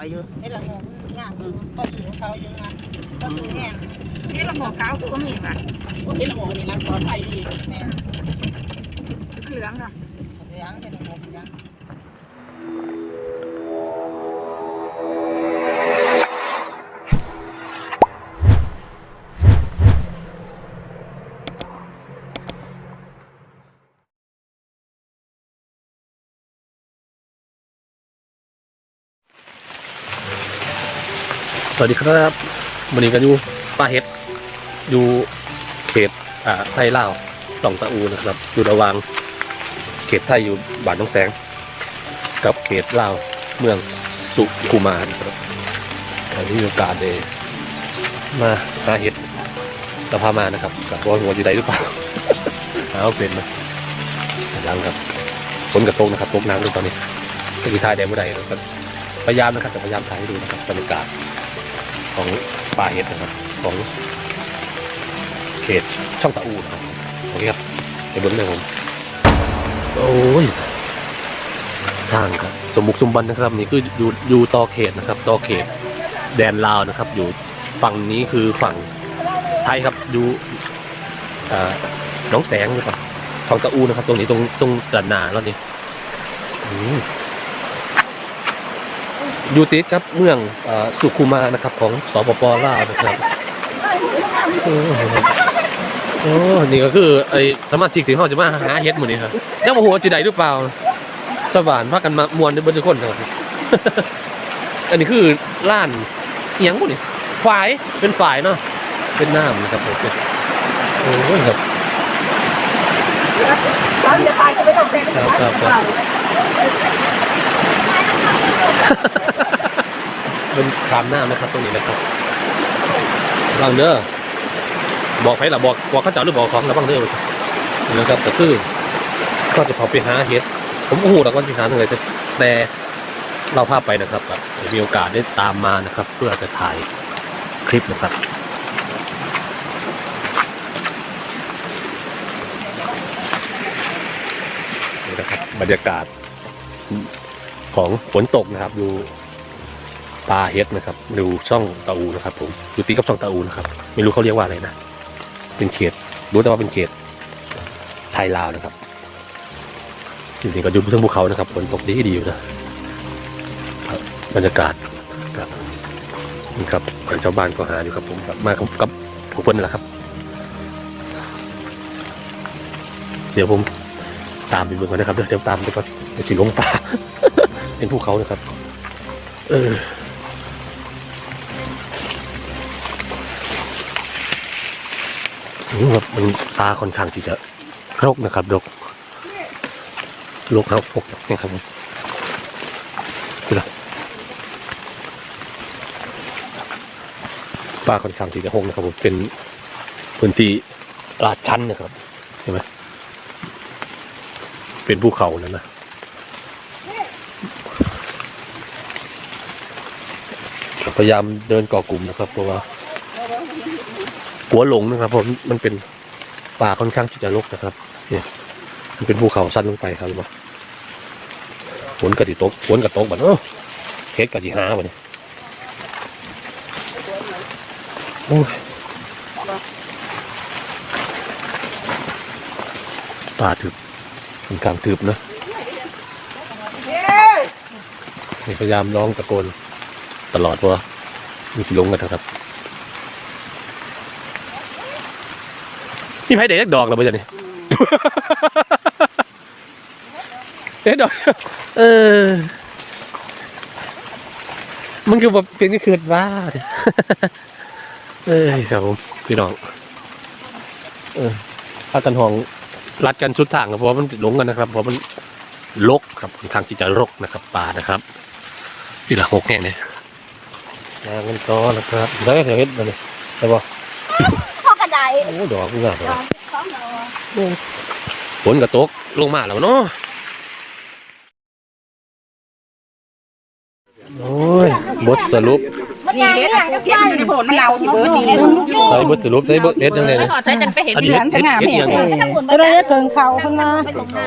อายุเฮ็ดละโงกงามก็ซื้อเขาอยู่นะก็ซื้อแห้งเฮ็ดละโงกขาวคือก็มีป่ะเฮ็ดละโงกนี่มันปลอดภัยดีแม่เหลืองอะเหลืองเฮ็ดละโงกเหลือง สวัสดีครับวันนี้ก็อยู่ป้าเฮ็ด อยู่เขตอ่าไทยลาวสองตะอูนะครับ อยู่ระหว่างเขตไทยอยู่บ้านน้องแสง กับเขตลาวเมืองสุกุมารครับอันนี้มีโอกาสได้มาหาเห็ดเราพามานะครับกับว่าหัวอยู่ใดหรือเปล่าหาเอาเป็นมาหลังครับฝนกระตกนะครับตกน้ำด้วยตอนนี้ก็มีทายแดงไม่ได้นะครับพยายามนะครับแต่พยายามถ่ายให้ดูนะครับบรรยากาศ ของป่าเห็ดนะครับ ของเขตช่องตะอูนะครับโอเคครับเดี๋ยวเบิ้งเลยผมโอ้ยทางครับ สมบุกสมบันนะครับ นี่คืออยู่อยู่ต่อเขตนะครับต่อเขตแดนลาวนะครับ อยู่ฝั่งนี้คือฝั่งไทยครับอยู่น้องแสงหรือเปล่าช่องตะอูนะครับ ตรงนี้ตรงตรงด้านหน้าแล้วนี่ อยู่ติดกับเมืองอสุขุมานะครับ ของสปปลาวนะครับโอ้โอ้นี่ก็คือไอ้สมาชิกที่เขาจะมาหาเฮ็ดหมือนี้ครับยังบ่ฮู้ว่าสิได้หรือเปล่าชาวบ้านพากันมามวนเบิดทุกคนครับอันนี้คือร้านเอียังบ่นี่ฝ่ายเป็นฝ่ายเนาะเป็นน้ำนะครับผมโอ้ยครับเป็นครับครับ ครับเป็นขามหน้านะครับตรงนี้นะครับระวังเด้อบอกใครล่ะบอกบอกเขาเจ้าหรือบอกของระวังเด้อนะครับแต่คือก็จะพอไปหาเห็ดผมก็หูแล้วก็จะหาตรงไหนแต่แต่เราพาไปนะครับแบบมีโอกาสได้ตามมานะครับ เพื่อจะถ่ายคลิปนะครับนะครับบรรยากาศ ของฝนตกนะครับ ดูปลาเฮ็ดนะครับ ดูช่องตะอูนะครับ ผมอยู่ติดกับช่องตะอูนะครับ ไม่รู้เขาเรียกว่าอะไรนะ เป็นเขต รู้แต่ว่าเป็นเขต ไทยลาวนะครับจริงๆก็อยู่บนภูเขานะครับฝนตกดีดีอยู่นะบรรยากาศครับนี่ครับชาวบ้านก็หาอยู่ครับผมครับมากับผู้คนนี่แหละครับ เดี๋ยวผมตามไปเมืองก่อนนะครับเดี๋ยวเดี๋ยวตามไปก่อนเดี๋ยวสิลงป่า เป็นภูเขานะครับ เออนี่ครับมันตาค่อนข้างที่จะรกนะครับรกรกครับพวกนี่ครับผมนี่ละปลาค่อนข้างที่จะหกนะครับผมเป็นพื้นที่ลาดชันนะครับ เห็นไหมเป็นภูเขานั่นนะ พยายามเดินก่อกลุ่มนะครับ เพราะว่าหัวหลงนะครับผมมันเป็นป่าค่อนข้างที่จะรกนะครับ เนี่ย มันเป็นภูเขาสั้นลงไปครับว่าฝนกระติตกฝนกระตกแบบเออเฮ็ดกระติหาบ่เนี่ยโอ้ยป่าทึบค่อนข้างทึบนะนี่พยายามร้องตะโกน ตลอดว่ามีสิลงกันนะครับ นี่ไผ่เด็กดอกเหราไปจ้ะนี่ เด็กดอก เออ มันคือแบบเพียงที่คืนว่าเนี่ยเอ้ยครับผมพี่น้อง เออพากันห้องรัดกันชุดทางครับเพราะมันหลงกันนะครับ เพราะมันลกครับค่อนข้างที่จะรกนะครับป่านะครับนี่หละหกแห่งเนี่ย งานกันต่อนะครับได้เถอะเฮ็ดมาเลยได้ปะพ่อกระไดโอ้ดอกงามเลยสองดอกฝนกระตกลงมาแล้วเนาะโอ้ยบทสรุปนี่เฮ็ดเฮ็ดอยู่ในโผล่มันเน่าที่เบิดนี่ใช้บทสรุปใช้บทเด็ดยังไงเนี่ยใช้จันไปเห็นอันนี้เฮ็ดเฮ็ดเฮ็ดยังไงจะได้เพิ่งเขาขึ้นมาไปตรงหน้า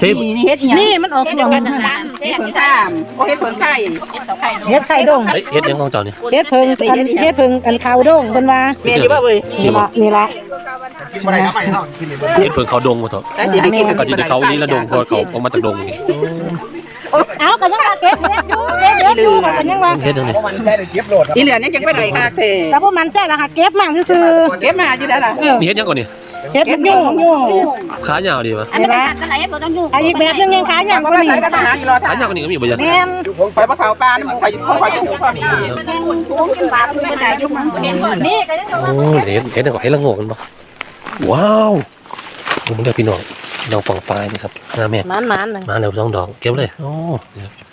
เจ็บนี่เฮ็ดอีหยังนี่มันออกรวงเฮ็ดเพิ่งข้ามบ่เฮ็ดเพิ่งไข่เฮ็ดไข่ดงเฮ้ยเฮ็ดยังของเจ้าเนี่ยเฮ็ดเพิงอันเฮ็ดเพิงอันขาวดงเพิ่นว่าแม่นอยู่บ่เว้ยนี่ละนี่ละกินมาได้ครับไปเนาะกินเลยเฮ็ดเพิ่งเขาดงมาเถอะแล้วสิไปกินก็สิได้เขานี้ละดงเพราะเขาออกมาจากดงนี่เอาก็ยังว่าเก็บเฮ็ดอยู่เก็บเฮ็ดอยู่ก็ยังว่าเฮ็ดยังไงเพราะมันใช้ได้เก็บโหลดครับอีเหลือนี่จังไปได้ค่ะเท่แต่พวกมันใจละค่ะเก็บมาซื่อเก็บมาอยู่แล้วล่ะๆเออนี่เฮ็ดยังก่อนนี่ เฮ็ดเก็บมันออยู่ยู่อยู่ขายาวดีวะอันนี้เป็นอะไรเฮ็ดบ่ต้องอยู่อันอีกแบบนึงยังขายอย่างบ่ก็ได้มีใส่ได้ปัญหาอยู่รอขาท่ายาวกว่านี้ก็มีบ่ยันแม่นไปบ่เข้าป่านี่หมู่ข่อยข่อยอยู่ข่อยมีนี่ก็ยังโอ้ยเฮ็ดเฮ็ดยังก่อนเฮ็ดละโงกมันบ่ว้าวดูมันเด้อพี่น้องดอกปองปลายนี่ครับงามแม่มันมันนึงมาแล้วสองดอกเก็บเลยโอ้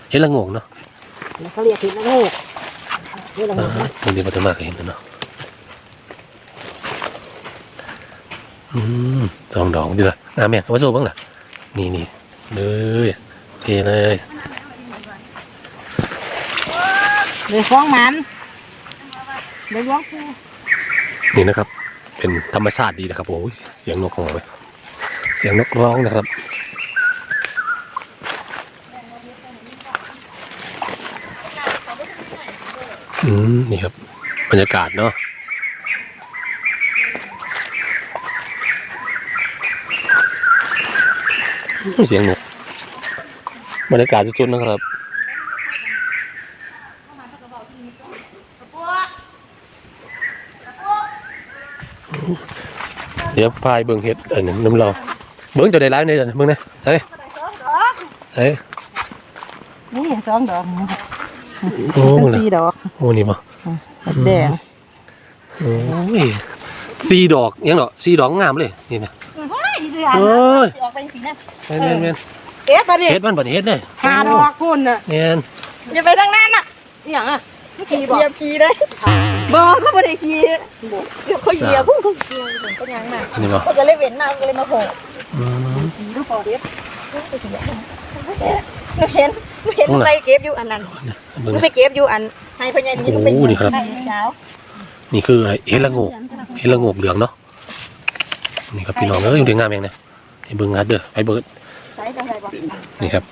เฮ็ดละโงกเนาะเขาเรียกผิดแล้วงูนี่ละอ่างูมันมีปัตมากเห็นเนาะอืม สองดอกดีละงามแม่เอามาสู้บ้างล่ะ นี่นี่เลยโอเคเลยเลยฟ้องมันเลยฟ้องกูนี่นะครับ เป็นธรรมชาติดีนะครับโอ้ยเสียงนกของเราเลยเสียงนกร้องนะครับอืมนี่ครับ บรรยากาศเนาะอืม เสียงนกบรรยากาศจุดๆนะครับเดี๋ยวพายเบิ่งเฮ็ดอันนี้น้ำเราเบิ่งจะได้ร้ายในเดือนเบิ่งนะใช่ใช่นี่สองดอกโอ้มึงนะสี่ดอกโอ้นี่บ่แดงโอ้ยสี่ดอกยังดอกสี่ดอกงามเลยนี่นะ เอ้ยออกเป็นสีน่ะแม่นแม่นแม่นเอ๊ะตอนนี้เฮ็ดมันบ่ได้เฮ็ดเลยหาดอกคุณน่ะแม่นอย่าไปทางนั้นน่ะอหย่างอะไม่ขี่บอกเหยียบขี่ได้บ่เขาบ่ได้ขี่เดี๋ยวเขาเหยียบพุ่งพุ่งก็ยังมานี่บ่ก็จะเลยเว้นหน้าก็เลยมาโผล่อืมดูพอเด็ดเห็นเห็นไปเก็บอยู่อันนั้นเบิ่งมันนะไปเก็บอยู่อันให้พญานี้มันเป็นโอ้นี่ครับ เช้านี่คือเฮ็ดละโงกเฮ็ดละโงกเหลืองเนาะ นี่ครับพี่น้องเอ้ยอยู่ได้งามแม่งนะให้เบิ่งงัดเด้อไปเบิ่งใส่ใส่บอกนี่ครับ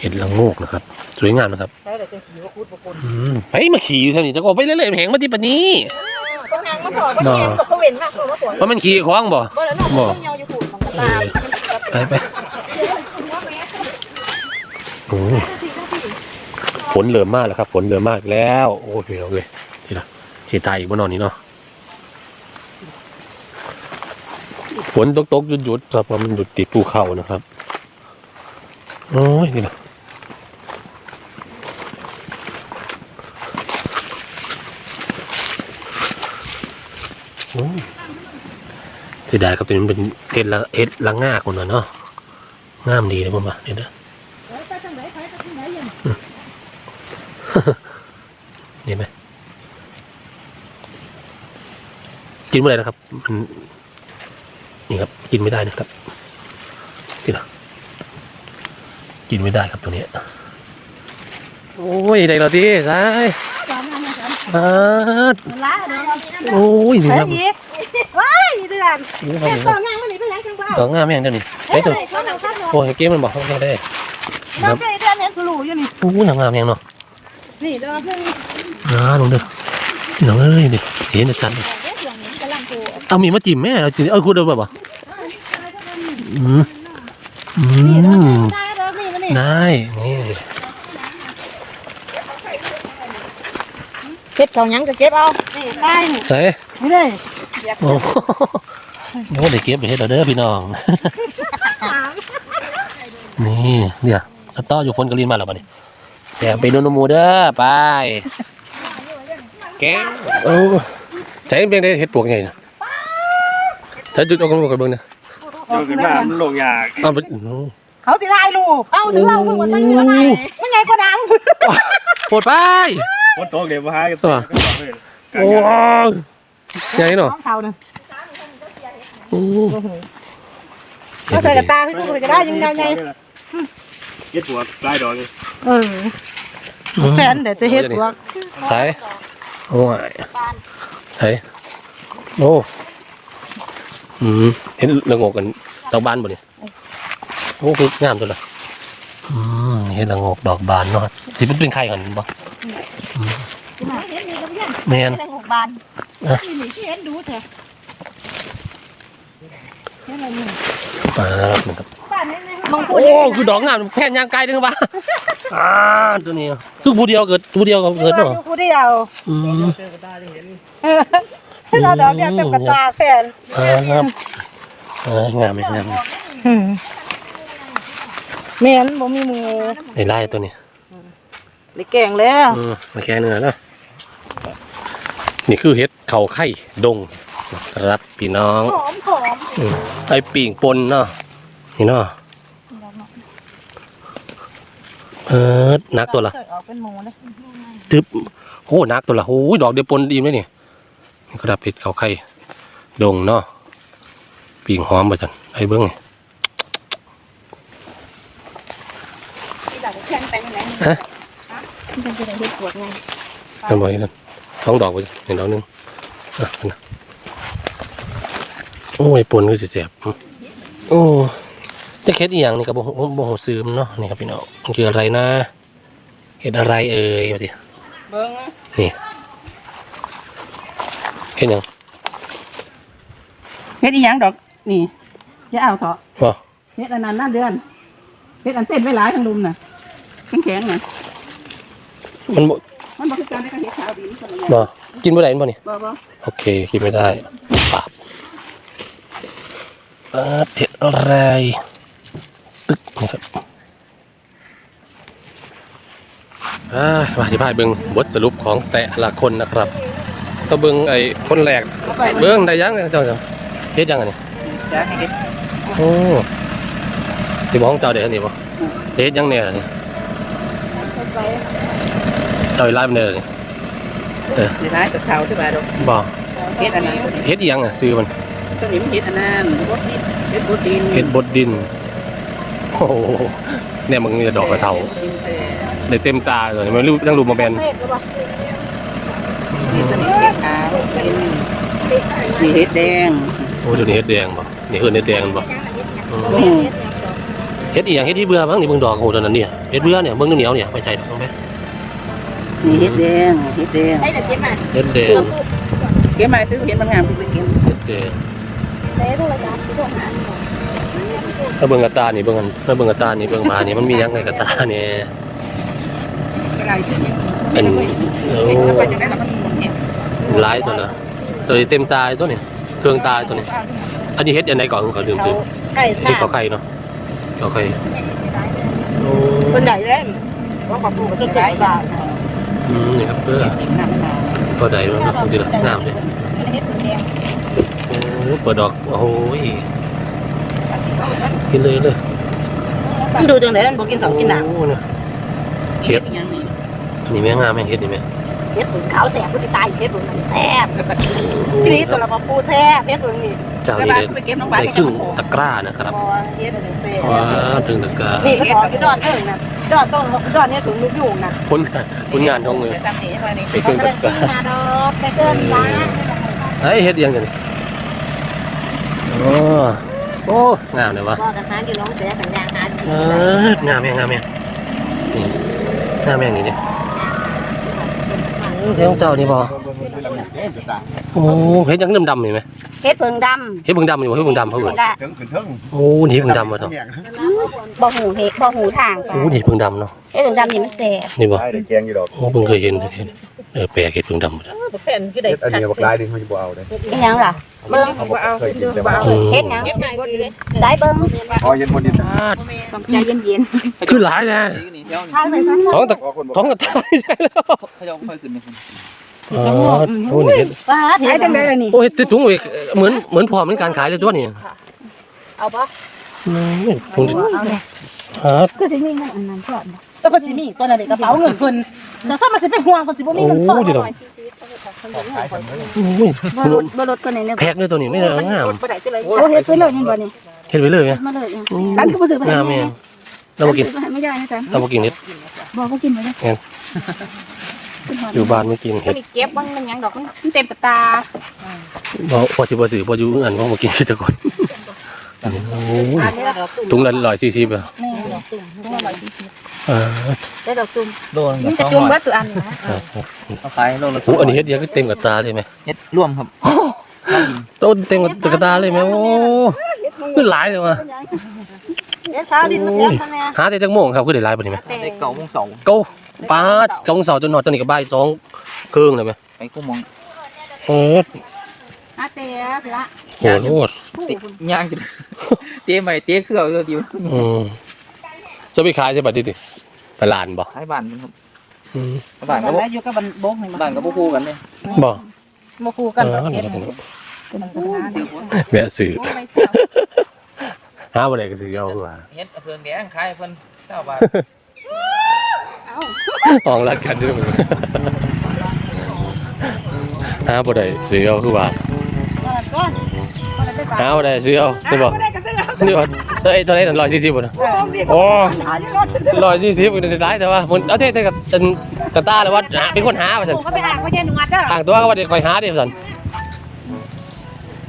เห็ดละโงกนะครับ สวยงามนะครับใส่แต่จะขี่ว่าคูดบกุลอืมไปมาขี่อยู่เท่านี้จะก็ไปเรื่อยๆแหงมาที่ปานนี้ต้องงานมาถอดก็เห็นเขาเว้นมากเขามาถอดเพราะมันขี่คล้องบ่บ่แล้วน้องต้องเงาอยู่ขูดของตาไปไปโอ้ฝนเริ่มมากแล้วครับ ฝนเริ่มมากแล้ว โอ้ยพี่น้องเลยทีละทีตายอีกบนนอนนี้เนาะ ฝนตกๆหยุดๆครับเพราะมันหยุดติดภูเขานะครับโอ้ยนี่นะโอ้ยเสียดายครับตัวนี้เป็นเอ็ดละเอ็ดละง่าคนน่ะเนาะงามดีเลยผมว่าเนี่ยนะเห็นไหมกินไม่ได้นะครับมัน นี่ครับกินไม่ได้นะครับที่นะกินไม่ได้ครับตัวเนี้ยโอ้ยได้แล้วที่สายอาดโอ้ยนี่ครับว้ายเดือนนี่ครับต่องานมันนี่เป็นไรจังบ้าดอกงามแม่งเดี๋ยวนี้เฮ้เฮ้ยยตัตัววเขาหนังข้าวโอ้ยเกมมันบอกเขาไม่ได้คน้อรังบเดือนเนี่ยคือรู้อยู่นี่โอ้ยงามแม่งเนาะนี่เดือนเพิ่งอ่าลงเด้อน้องเอ้ยนี่เห็นจะจันเลย เอามีมาจิ้มแม่เอาจิ้มเออคุณเดินแบบบ่อืมอืมได้เดือนนี้มันนี่ได้นี่เก็บเขายังก็เก็บเอานี่ได้ใส่ไม่ได้โอ้โหโอ้เดี๋ยวเก็บไปให้เราเด้อพี่น้อง นี่เนี่ยกระต้ออยู่คนกระลินมาแล้วป่ะนี่แจมไปโนนหมูเด้อไปแกงโอ้ใช้เพียงได้เห็ดปวกไงนะ ใช้จุดเอากระบอกกระเบื้องนะเจอขึ้นมามันลงยากเอาไปอื้อหือเขาสิได้ลูกเอาถึงเราเพิ่งวันนี้วันไหนไม่ไงก็ดังโปวดไปฝนตกเดี๋ยวมาหากันตัวโอ้ยใหญ่เนาะน้องเขาเนี่ยโอ้เขาใส่กระตาพี่กูจะได้ยังไงไงเย็ดหัวลายดอกเลยเออแฟนเดี๋ยวจะเฮ็ดพวกใส่โอ้ยใส่โอ้ อืมเห็นระงกกันตอกบ้านบ่เนี่ยโอ้อ้คืองามตัวละอืมเห็ดละโงกดอกบานเนาะที่เป็นเป็นไข่กันบ่แมนแตงหกบานอะนี่นี่ที่เห็นดูเถอะเห็นอะไรนี่ปาดนะครับบ้านนี่นี่มองพูดโอ้คือดอกงามแค่ยางไกลนึงวะอ่าตัวนี้คือผู้เดียวเกิดผู้เดียวก็เกิดว่าเนาะอยู่ผู้เดียวอืม เราดอกเดียวเต็มกระตาแฟนอ่าครับอ่างามเลยงามเลยเมียนบ่มีมือไอ้ไล่ตัวนี้ได้แกงแล้วอืมมาแค่เนื้อเนาะนี่คือเห็ดเขาไข่ดงนะครับพี่น้องหอมหอมอืมไอ้ปิ่งปนเนาะนี่เนาะเออนักตัวละเคยออกเป็นหมูเลยตึ๊บโอ้นักตัวละโอ้ยดอกเดียวปนดีไหมนี่ นี่ก็ดับเห็ดเขาไข่ดงเนาะปิ่งหอมไปจันไอ้เบิ้งนี่ที่ดักแข็งไปไหนฮะที่เป็นที่ไหนที่ปวดไงทำไมนั่นท้องดอกไปเห็นดอกหนึงอะนะโอ้ยปนก็จะเสียบโอ้จะเค็ดอีหยังนี่กับโบโบโหซื้อมนเนาะนี่ครับพี่น้องมันคืออะไรนะเห็ดอะไรเอ่ยมาดิเบิ้งนี่ เห็ดหยังเฮ็ดอีหยังดอก นี่อย่าเอาเถอะวะเฮ็ดอันนั้นน่าเดือนเฮ็ดอันเส้นไว้หลายทั้งลุมน่ะแข็งๆน่ะมันบ่มันบ่คือการได้การเฮ็ดขาวดีมันคนละอย่างบ่กินเมื่อไหร่บ่นี่บ่บ่โอเคกินไม่ได้ปาบเออเห็ดอะไรตึ๊กนะครับอ่ามาที่พายเบิ้งบทสรุปของแต่ละคนนะครับ ก็เบิ้งไอ้คนแรกเอาไปเบิ้งได้ยังเนี่ยเจ้าเจ้าเฮ็ดยังไงนี่จ้าให้เฮ็ดโอ้ที่บ้องเจ้าเด็กนี่บ่เฮ็ดยังเนี่ยนี่ไปเจ้าอีไล่มันเนี่ยนี่สิหลายกับเขาที่ว่าดอกบ่เฮ็ดอันนั้นเฮ็ดอีหยังอะซื้อมันตัวนี้มันเฮ็ดอันนั้นเฮ็ดบดดินเฮ็ดบดดินโอ้โหเนี่ยมึงจะดอกกระเทาดินแต่ได้เต็มตาเลยมันรู้ยังรู้มาแมน นี่ตัวนี้เฮ็ดขาวเป็นนี่เฮ็ดแดงโอ้เดี๋ยวนี้เฮ็ดแดงบ่นี่เอิ้นเฮ็ดแดงบ่อืมอืมเฮ็ดอีหยังเฮ็ดที่เบื่อบ้างนี่เบิ่งดอกโอ้ตอนนั้นเนี่ยเฮ็ดเบื่อเนี่ยเบิ่งเหนียวๆเนี่ยไม่ใช่ดอกไหมนี่เฮ็ดแดงเฮ็ดแดงให้เด็กเก็บมาเฮ็ดแดงเก็บมาซื้อเห็นมันงามคือไปเก็บเฮ็ดแดงเซ่ทุกระยะทุกหาถ้าเบิ่งกระตานี่เบิ่งกันถ้าเบิ่งกระตานี่เบิ่งมานี่มันมีหยังในกระตาเนี่ยอะไรคือเนี่ยอันโอ้ถ้าไปจะได้แล้วมันเห็น หลายตัวนะตัวนี้เต็มตาตัวนี้เครื่องตาตัวนี้ อันนี้เฮ็ดอันไหนก่อนก็ลืมซื้อไก่เฮ็ดข้าวไข่เนาะข้าวไข่โอ้ส่วนใหญ่เลยว่าปลาปูก็จะได้บาทอืมนี่ครับเพื่อติดน้ำมาก็ได้แล้วเนาะดีละน้ำเลยเฮ็ดแดงโอ้เปิดดอกโอ้โหกินเลยเลยมันดูจังได๋มันบ่กินข้าวกินน้โอ้เนี่ยำเฮ็ดอีหยังนี่อันนี้แม่งามแม่งเฮ็ดนี่แม่ เฮ็ดผึ่งขาวแซ่บกูสิตายเฮ็ดผึ่งแซ่บทีนี้ตัวละบ่ปูแซ่บเฮ็ดผึ่งนี่เจ้าแต่นี่บ้านได้ไปเก็บน้องบ้านได้ไปครึ่งเก็บตะกร้านะครับบ่เฮ็ดอันนี้แซ่บว้าวถึงตะกร้านี่ก็บอกที่ดอนเถิงนะดอนต้นดอนเนี่ยถึงลูกยุงนะผลงานผลงานของมือตามนี้มานี่ไปครึ่งเดิตะนกที่ร้านาดอกไปเดินร้านเฮ้ยเฮ็ดยังไงนี่โอ้โอ้งามเลยวะบอกกันหาอยู่น้องเสียสัญญาหาเอองามแม่งงามแม่งนี่งามแม่งนี่เนี่ย เอ้ยเจ้าของเจ้านี่บ่โอ้เฮ็ดยังดำๆเห็นไหม เฮ็ดเพิงดเฮ็ดเบิ่งดำนี่บ่เฮ็ดเบิ่งดำเขาำเบิ่งก็ถึงขึ้นถึงโอ้นี่เบิ่งดำมาเถอะบ่หูเฮ็ดบ่หูทางโอ้นี่เบิ่งดำเนาะเฮ็ดเพิงดำนี่มันแซ่บนี่บ่ได้ได้แกงอยู่ดอกโอ้เพิ่งเคยเห็นเออแปลกเฮ็ดเบิ่งดำหมดอะแผ่นคือได้เฮ็ดอันนี้บักลายดิเขาจะบ่เอาเด้อีหยังล่ะ เบิ่งเขาบ่เคยกินแต่ว่าอืมเฮ็ดหยังได้เบิ่งพอเย็นบนดินต้องใจเย็นคือหลายแน่ทางไปซะ สองตะพอคนบ่ท้องกระต่ายใช่แล้ว เขาจะค่อยขึ้นนี่คุณ อ๋อโอ้นี่เฮ็ดว่าๆเฮ็ให้ดจังได๋ล่ะนี่โอ้เฮ็ดแต่ถุงอีกเหมือนเหมือนพร้อมในการขายเลยตัวนี้เอาบ่อืมถุงเอาแน่ครับคือสิมีเงินอันนั้นก่อนก็เพิ่นสิมีตัวนั้นกระเป๋าเงินเพิ่นแต่ถ้ามันสิไปห่วงเพิ่นสิบ่มีโอ้เงินทอนดีดอกโอ้ยบ่ลดบ่ลดตัวนี้เลยแพกเลยตัวนี้ไม่ได้งามบ่ได้จังได๋โอ้เฮ็ดไปเลยเห็นบ่นี่เฮ็ดไว้เลยไหมมาเลยร้านก็บ่ซื้อไปงามแม่งเรามากินไม่ได้นะจ๊ะเรามากินเฮ็ดบอกก็กินไปเลย อยู่บ้านไม่กินเฮ็ดมีเก็บบ้างมันยังดอกมันเต็มตาบ่พอสิบ่ซื้อบ่อยู่อันบ่มากินเฮ็ดแต่ก่อนโอ้ยถุงละร้อยสี่สิบอะแม่ดอกตุ่มต้องอร่อยดีเออได้ดอกตุ่มโลนึงนี่ก็จะสองจุ่มร้อยเบิดตัวอันนี้นะเอาขายโลละโอ้อันนี้เฮ็ดเดียวก็เต็มกับตาเลยไหมเฮ็ดร่วมครับต้นเต็มกับตาเลยไหมโอ้ขึ้นหลายเลยวะเดี๋ยวเช้าดินมันเยอะซะแม่หาแต่จังโมงครับขึ้นได้หลายปานนี้ไหมแต่ได้เก่าโมงเสาร์เก้า ปาดเก้าโมงเสาร์จนหอดตอนนี้ก็บ่ายสองครึ่งเลยไหมไปกู้มองโอ้อาเต้สิละโหโลดติย่างจะเจ๊ใหม่เจ๊เครื่องเดียวอืมจะไปขายใช่ป่ะดิดิไปลานบ่ขายบ้านมันครับอืมบ้านก็บ่แล้วอยู่กับบันบกนี่บ้านก็บ่คู่กันเนี่ยบ่บ่คู่เอกันอดอกนี่เฮ็ดก็นี่เป็นมันเป็นงานแวะซื้อโอ้ยเจ้าหาบ่ได้ก็ซื้อเอาว่าเฮ็ดเพิ่งแดงขายเพิ่นเก้าบาท ออกรักกันด้วยมึงหาบ่ได้ซื้อเอาคือว่าก่อนก่อนก่อนไปฝากหาบ่ได้ซื้อเอาใช่บ่บ่ได้ก็ซื้อเอานี่ว่าเอ้ยตอนนี้ร้อยสี่สิบบ่นะโอ้โอ้หาอยู่รถซื้อร้อยสี่สิบก็ได้หลายแต่ว่ามันเอาเท่ๆกับเป็นกระตาเลยว่าหาเป็นคนหาว่าซั่นก็ไปอ่างบ่เย็นหวัดเด้อต่างตัวก็ว่าเด็กคอยหาดิว่าซั่น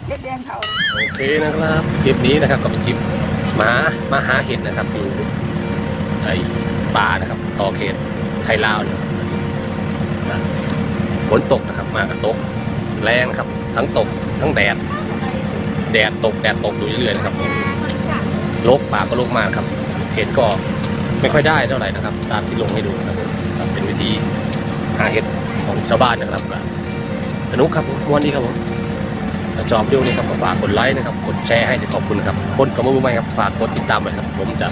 เฮ็ดแดงเขาโอเคนะครับคลิปนี้นะครับก็เป็นคลิปมามาหาเห็ดนะครับอยู่ไอป่านะครับต่อเขต ไทยลาวเนี่ยนะฝนตกนะครับ มากระตก แรงนะครับ ทั้งตก ทั้งแดด แดดตก แดดตกอยู่เรื่อยๆนะครับผมลกป่าก็ลกมากครับ เห็ดก็ไม่ค่อยได้เท่าไหร่นะครับ ตามที่ลงให้ดูนะครับผมครับเป็นวิธีหาเห็ดของชาวบ้านนะครับก็สนุกครับผมม่วันนี้ครับผมถ้าชอบวิดีโอนี้ครับก็ฝากกดไลค์นะครับกดแชร์ให้จะขอบคุณครับ คนกับมือใหม่ครับฝากกดติดตามไว้ครับ ผมจะ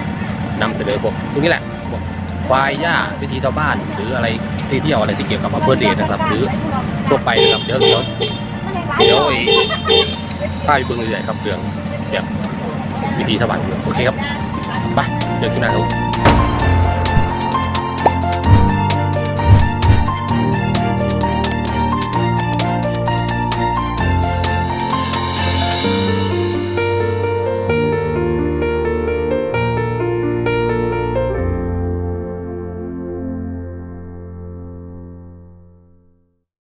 นำเสนอพวกพวกนี้แหละพวก ควายหญ้าวิธีชาวบ้าน หรืออะไรที่เที่ยวอะไรที่เกี่ยวกับอำเภอเดชนะครับ หรือทั่วไปนะครับเดี๋ยวเดี๋ยวเดี๋ยวไอ้ป้ายเบื้องเรื่อยครับเรื่องเกี่ยวกับวิธีชาวบ้านโอเคครับไปเจอกันหน้าครับ